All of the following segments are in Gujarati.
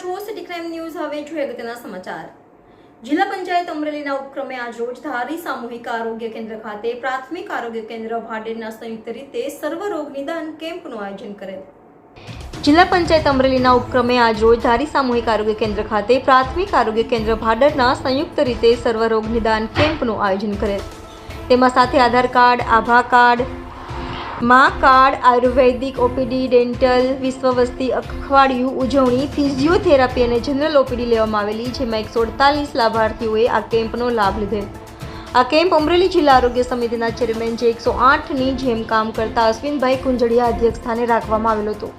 પ્રાઇમ ન્યૂઝ હવે જોઈએ અગત્યના સમાચાર. જિલ્લા પંચાયત અમરેલીના ઉપક્રમે આજ રોજ ધારી સામૂહિક આરોગ્ય કેન્દ્ર ખાતે પ્રાથમિક આરોગ્ય કેન્દ્ર ભાડેરના સંયુક્ત રીતે સર્વ રોગ નિદાન કેમ્પનું આયોજન કરેલ. જિલ્લા પંચાયત અમરેલીના ઉપક્રમે આજ રોજ ધારી સામૂહિક આરોગ્ય કેન્દ્ર ખાતે પ્રાથમિક આરોગ્ય કેન્દ્ર ભાડરના સંયુક્ત રીતે સર્વરોગ નિદાન કેમ્પનું આયોજન કરેલ. તેમાં સાથે Aadhaar card, Abha card Maa card, Ayurvedic, OPD, dental વિશ્વ વસ્તી અખવાડિયું, ઉજવણી, ફિઝિયોથેરાપી અને જનરલ ઓપીડી લેવામાં આવેલી, જેમાં એકસો અડતાલીસ લાભાર્થીઓએ આ કેમ્પનો લાભ લીધેલ આ કેમ્પ અમરેલી જિલ્લા આરોગ્ય સમિતિના ચેરમેન જે એકસો આઠની જેમ કામ કરતા અશ્વિનભાઈ કુંજડિયા અધ્યક્ષ સ્થાને રાખવામાં આવેલો હતો.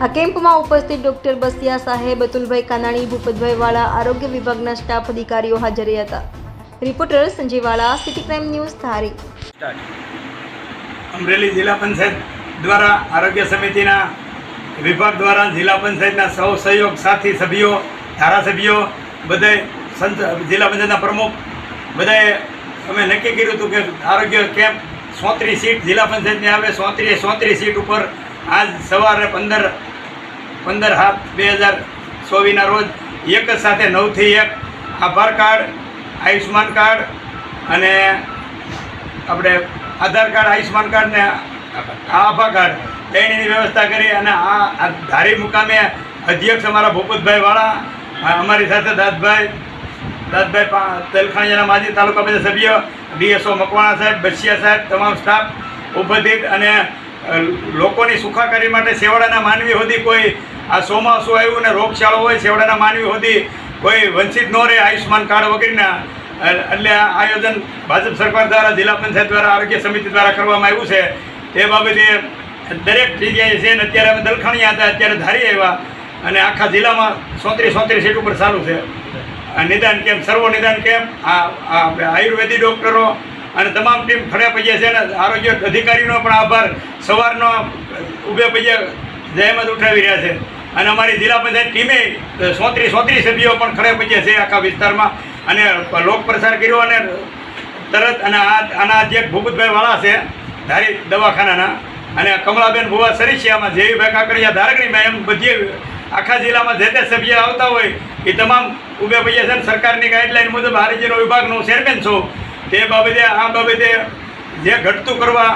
આ કેમ્પમાં ઉપસ્થિત ડોક્ટર બસિયા સાહેબ, અતુલભાઈ કાનાણી ભૂપતભાઈ વાળા આરોગ્ય વિભાગના સ્ટાફ અધિકારીઓ હાજર હતા. રિપોર્ટર સંજય વાળા city crime news Dhari. Amreli જિલ્લા પંચાયત દ્વારા, આરોગ્ય સમિતિના વિભાગ દ્વારા, જિલ્લા પંચાયતના સૌ સહયોગ સાથી સભ્યો, ધારાસભ્યો, બધાએ સંત, જિલ્લા પંચાયતના પ્રમુખ, બધાએ અમે નક્કી કર્યું હતું કે આરોગ્ય કેમ્પ સોત્રીસ સીટ જિલ્લા પંચાયતની આવે સોત્રીસ સોત્રીસ સીટ ઉપર આજ સવારે પંદર પંદર સાત બે હજાર ચોવીસના રોજ એક જ સાથે નવથી એક આભાર કાર્ડ, આયુષ્યમાન કાર્ડ અને આપણે આધાર કાર્ડ, આયુષ્યમાન કાર્ડ ને આભા કાર્ડ તેણીની વ્યવસ્થા કરી અને આ ધારી મુકામે અધ્યક્ષ અમારા ભૂપતભાઈ વાળા અમારી સાથે દાદભાઈ દાદભાઈ તેલખાણીયાના માજી તાલુકા પંચાયત સભ્ય, ડીએસઓ મકવાણા સાહેબ, બસિયા સાહેબ, તમામ સ્ટાફ ઉપસ્થિત અને લોકોની સુખાકારી માટે સેવાડાના માનવી સુધી કોઈ આ ચોમાસું આવ્યું ને રોગચાળો હોય સેવાડાના માનવી સુધી કોઈ વંચિત ન રહે આયુષ્યમાન કાર્ડ વગેરેના એટલે આ આયોજન ભાજપ સરકાર દ્વારા, જિલ્લા પંચાયત દ્વારા, આરોગ્ય સમિતિ દ્વારા કરવામાં આવ્યું છે. તે બાબતે દરેક જગ્યાએ છે ને અત્યારે અમે દલખાણીયા હતા, અત્યારે ધારી આવ્યા અને આખા જિલ્લામાં સોત્રીસ સોત્રીસ સીટ ઉપર ચાલુ છે. નિદાન કેમ્પ, સર્વો નિદાન કેમ્પ, આ આયુર્વેદિક ડૉક્ટરો અને તમામ ટીમ ખડે પૈયા છે અને આરોગ્ય અધિકારીનો પણ આભાર. સવારનો ઉભે પૈયા જહેમત ઉઠાવી રહ્યા છે. અને અમારી જિલ્લા પંચાયત ટીમે સોત્રીસ સોત્રીસ સભ્યો પણ ખડે પૈયા છે આખા વિસ્તારમાં. અને લોક પ્રસાર કર્યો અને તરત અને આ આના અધ્યક્ષ ભૂપતભાઈ વાળા છે, ધારી દવાખાનાના, અને કમલાબેન ભુવા સરીસિયામાં જેવીભાઈ કાકડિયા ધારકણીમાં એમ બધી આખા જિલ્લામાં જે તે સભ્ય આવતા હોય, એ તમામ ઉભે પૈયા છે સરકારની ગાઈડલાઈન મુજબ હારીજીનો વિભાગનો ચેરમેન છું. તે બાબતે, આ બાબતે જે ઘટતું કરવા,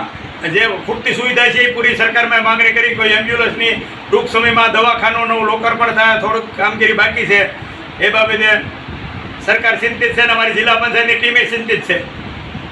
જે ખૂટતી સુવિધા છે, એ પૂરી સરકારમાં માંગણી કરી, કોઈ એમ્બ્યુલન્સની ટૂંક સમયમાં દવાખાનાનું લોકાર્પણ થાય, થોડુંક કામગીરી બાકી છે. એ બાબતે સરકાર ચિંતિત છે અને અમારી જિલ્લા પંચાયતની ટીમે ચિંતિત છે.